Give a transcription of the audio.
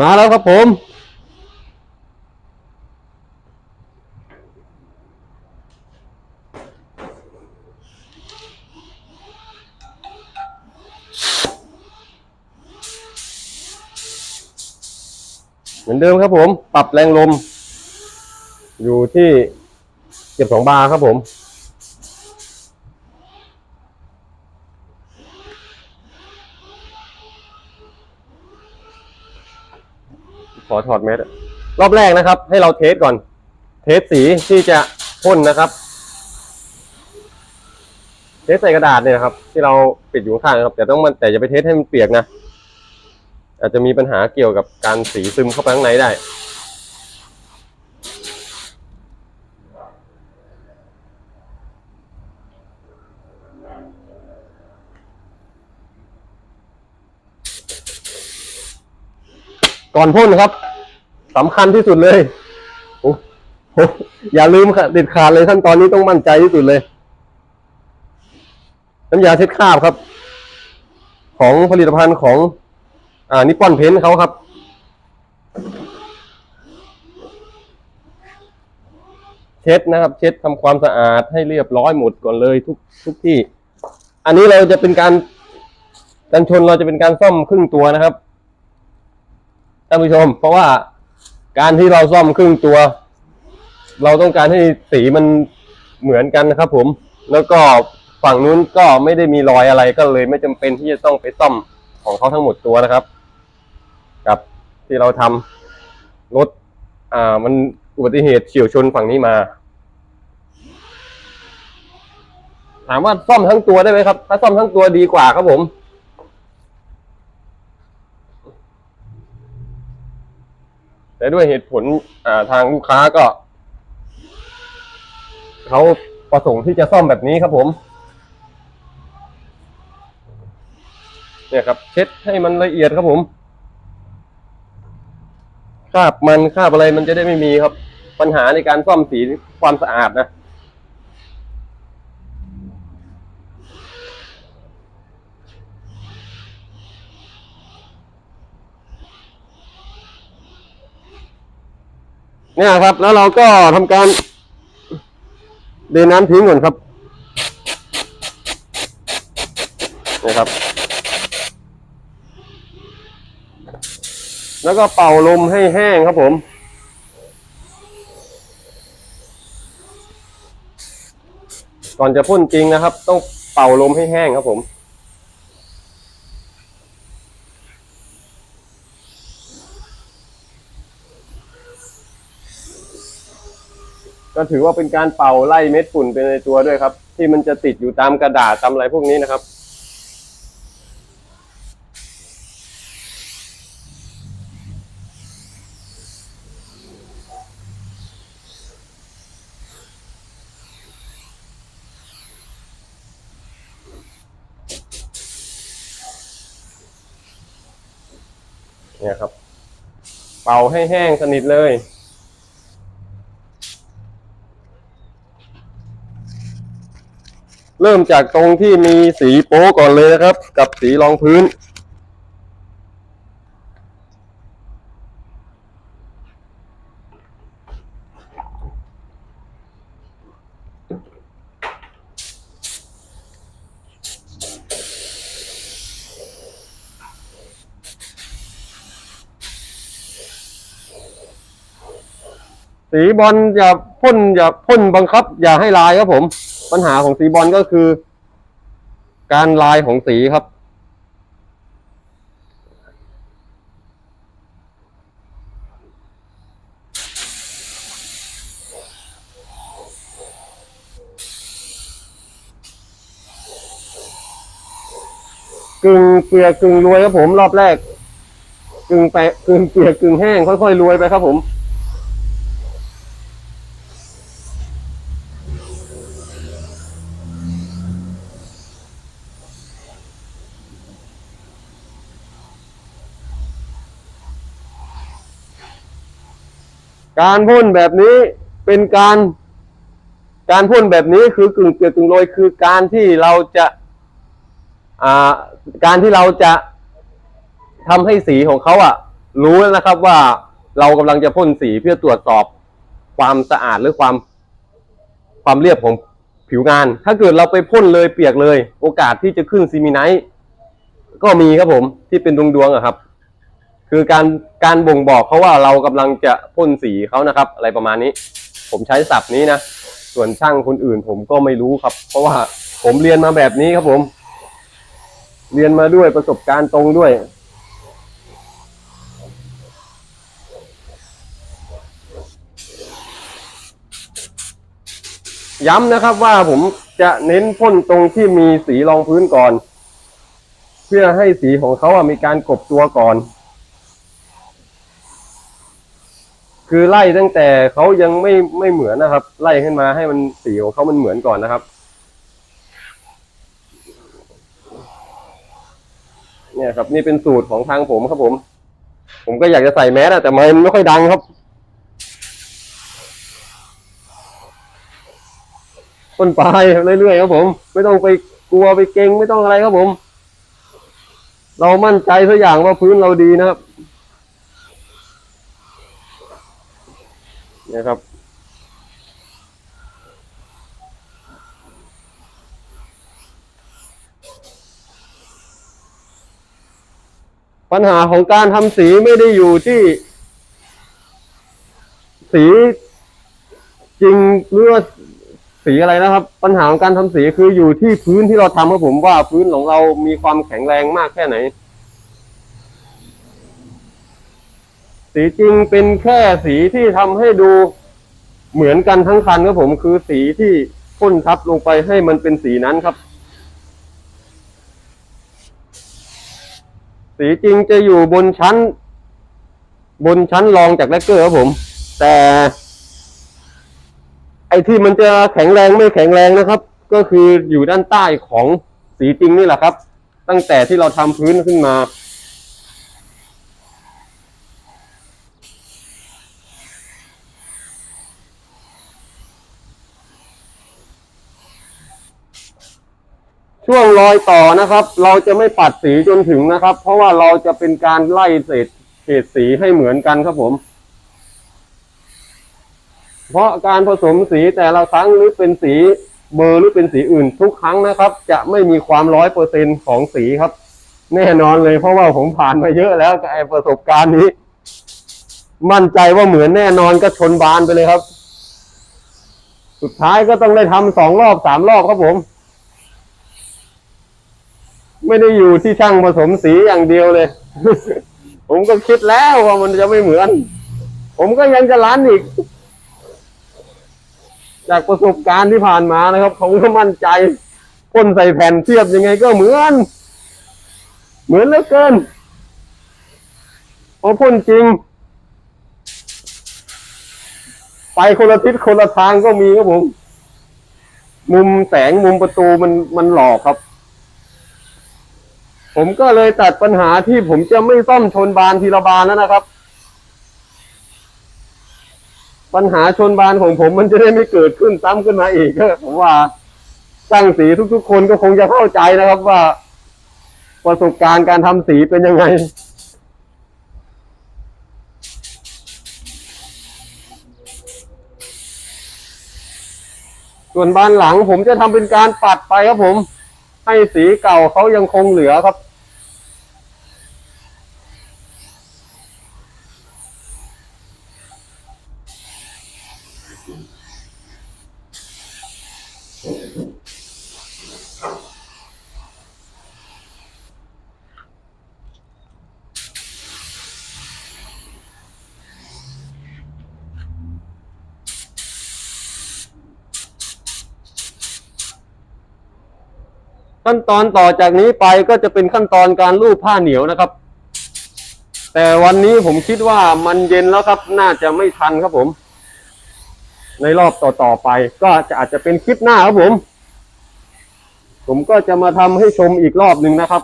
มาแล้วครับผม เหมือนเดิมครับผม ปรับแรงลม อยู่ที่เก็บสองบาร์ครับผม ขอถอดเม็ดรอบแรกนะครับ ให้เราเทสก่อน เทสสีที่จะพ่นนะครับ เทสใส่กระดาษเนี่ยนะครับ ที่เราปิดอยู่ข้างนะครับ แต่ต้องมันแต่อย่าไปเทสให้มันเปียกนะ อาจจะมีปัญหาเกี่ยวกับการสีซึมเข้าไปข้างในได้ ก่อนพ่นครับสำคัญที่สุดเลยอย่าลืมค่ะเด็ดขาดเลยขั้นตอนนี้ต้องมั่นใจที่สุดเลย น้ำยาเช็ดคราบครับ ของผลิตภัณฑ์ของ อ่านิปปอนเพนเขาครับเช็ดนะครับ เช็ดทำความสะอาดให้เรียบร้อยหมดก่อนเลยทุกทุกที่ อันนี้เราจะเป็นการการชนเราจะเป็นการซ่อมครึ่งตัวนะครับ ท่านผู้ชม เพราะว่าการที่เราซ่อมครึ่งตัว เราต้องการให้สีมันเหมือนกันนะครับ ผม แล้วก็ฝั่งนู้นก็ไม่ได้มีรอยอะไรก็เลย ไม่จำเป็นที่จะต้องไปซ่อมของเขาทั้งหมดตัวนะครับ กับที่เราทำรถอ่ามันอุบัติเหตุเฉียวชนฝั่งนี้มา ถามว่าซ่อมทั้งตัวได้ไหมครับ ถ้าซ่อมทั้งตัวดีกว่าครับผม แต่ด้วยเหตุผลทางลูกค้าก็เขาประสงค์ที่จะซ่อมแบบนี้ครับผม เนี่ยครับ เช็ดให้มันละเอียดครับผมคราบมันคราบอะไรมันจะได้ไม่มีครับ ปัญหาในการซ่อมสีความสะอาดนะ เนี่ยครับ แล้วเราก็ทำการเดนน้ำทิ้งก่อนครับนี่ครับ แล้วก็เป่าลมให้แห้งครับผมก่อนจะพ่นจริงนะครับ ต้องเป่าลมให้แห้งครับผม ก็ถือว่าเป็นการเป่าไล่เม็ดฝุ่นไปในตัวด้วยครับ ที่มันจะติดอยู่ตามกระดาษตามอะไรพวกนี้นะครับ เนี่ยครับ เป่าให้แห้งสนิทเลย เริ่มจากตรงที่มีสีโป๊ก่อนเลยนะครับ กับสีรองพื้น สีบอลอย่าพ่นอย่าพ่นบังคับ อย่าให้ลายครับผม ปัญหาของสีบอลก็คือ การลายของสีครับ กึ่งเปียกกึ่งรวยครับผมรอบแรก กึ่งแปะกึ่งเปียกกึ่งแห้งค่อยๆรวยไปครับผม การพ่นแบบนี้เป็นการ การพ่นแบบนี้คือกึ่งเปียกกึ่งโรยคือการที่เราจะอ่าการที่เราจะทำให้สีของเขาอะรู้แล้วนะครับว่าเรากำลังจะพ่นสีเพื่อตรวจสอบความสะอาดหรือความความเรียบของผิวงาน ถ้าเกิดเราไปพ่นเลยเปียกเลย โอกาสที่จะขึ้นซีมิไนท์ก็มีครับผมที่เป็นดวงดวงๆอะครับ คือการการบ่งบอกเขาว่าเรากำลังจะพ่นสีเขานะครับ อะไรประมาณนี้ ผมใช้ศัพท์นี้นะ ส่วนช่างคนอื่นผมก็ไม่รู้ครับ เพราะว่าผมเรียนมาแบบนี้ครับผม เรียนมาด้วยประสบการณ์ตรงด้วย ย้ำนะครับว่าผมจะเน้นพ่นตรงที่มีสีรองพื้นก่อน เพื่อให้สีของเขาอะมีการกบตัวก่อน คือไล่ตั้งแต่เขายังไม่ไม่เหมือนนะครับ ไล่ขึ้นมาให้มันสีของเขามันเหมือนก่อนนะครับ เนี่ยครับ นี่เป็นสูตรของทางผมครับผม ผมก็อยากจะใส่แมสแต่มันไม่ค่อยดังครับ ต้นปลายเรื่อยๆครับผม ไม่ต้องไปกลัวไปเก่งไม่ต้องอะไรครับผม เรามั่นใจสักอย่างว่าพื้นเราดีนะครับ นี่ยครับ ปัญหาของการทำสีไม่ได้อยู่ที่ สีจริงหรือว่าสีอะไรนะครับ ปัญหาของการทำสีคืออยู่ที่พื้นที่เราทำครับผมว่าพื้นของเรามีความแข็งแรงมากแค่ไหน สีจริงเป็นแค่สีที่ทำให้ดูเหมือนกันทั้งคันครับผมคือสีที่พ่นทับลงไปให้มันเป็นสีนั้นครับ สีจริงจะอยู่บนชั้น บนชั้นรองจากแลกเกอร์ครับผม แต่ ไอ้ที่มันจะแข็งแรงไม่แข็งแรงนะครับ ก็คืออยู่ด้านใต้ของสีจริงนี่แหละครับ ตั้งแต่ที่เราทำพื้นขึ้นมา ช่วงรอยต่อนะครับ เราจะไม่ปัดสีจนถึงนะครับ เพราะว่าเราจะเป็นการไล่เศษเศษสีให้เหมือนกันครับผม เพราะการผสมสีแต่ละครั้งหรือเป็นสีเบอร์หรือเป็นสีอื่นทุกครั้งนะครับ จะไม่มีความร้อยเปอร์เซ็นของสีครับ แน่นอนเลยเพราะว่าผมผ่านมาเยอะแล้วกับไอประสบการณ์นี้ มั่นใจว่าเหมือนแน่นอนก็ชนบานไปเลยครับ สุดท้ายก็ต้องได้ทำสองรอบสามรอบครับผม ไม่ได้อยู่ที่ช่างผสมสีอย่างเดียวเลย ผมก็คิดแล้วว่ามันจะไม่เหมือน ผมก็ยังจะล้านอีก จากประสบการณ์ที่ผ่านมานะครับ ผมก็มั่นใจพ่นใส่แผ่นเทียบยังไงก็เหมือน เหมือนเหลือเกินพอพ่นจริง ไปคนละทิศคนละทางก็มีครับผม มุมแสงมุมประตูมันมันหลอกครับ ผมก็เลยตัดปัญหาที่ผมจะไม่ซ่อมชนบานทีละบานแล้วนะครับ ปัญหาชนบานของผมมันจะได้ไม่เกิดขึ้นซ้ำขึ้นมาอีกผมว่าช่างสีทุกๆ คนก็คงจะเข้าใจนะครับว่า ประสบการณ์การทำสีเป็นยังไงส่วนบานหลังผมจะทำเป็นการปัดไปครับผม ให้สีเก่าเขายังคงเหลือครับ ขั้นตอนต่อจากนี้ไปก็จะเป็นขั้นตอนการลูบผ้าเหนียวนะครับ แต่วันนี้ผมคิดว่ามันเย็นแล้วครับ น่าจะไม่ทันครับผม ในรอบต่อๆไป ก็จะอาจจะเป็นคลิปหน้าครับผม ผมก็จะมาทำให้ชมอีกรอบหนึ่งนะครับ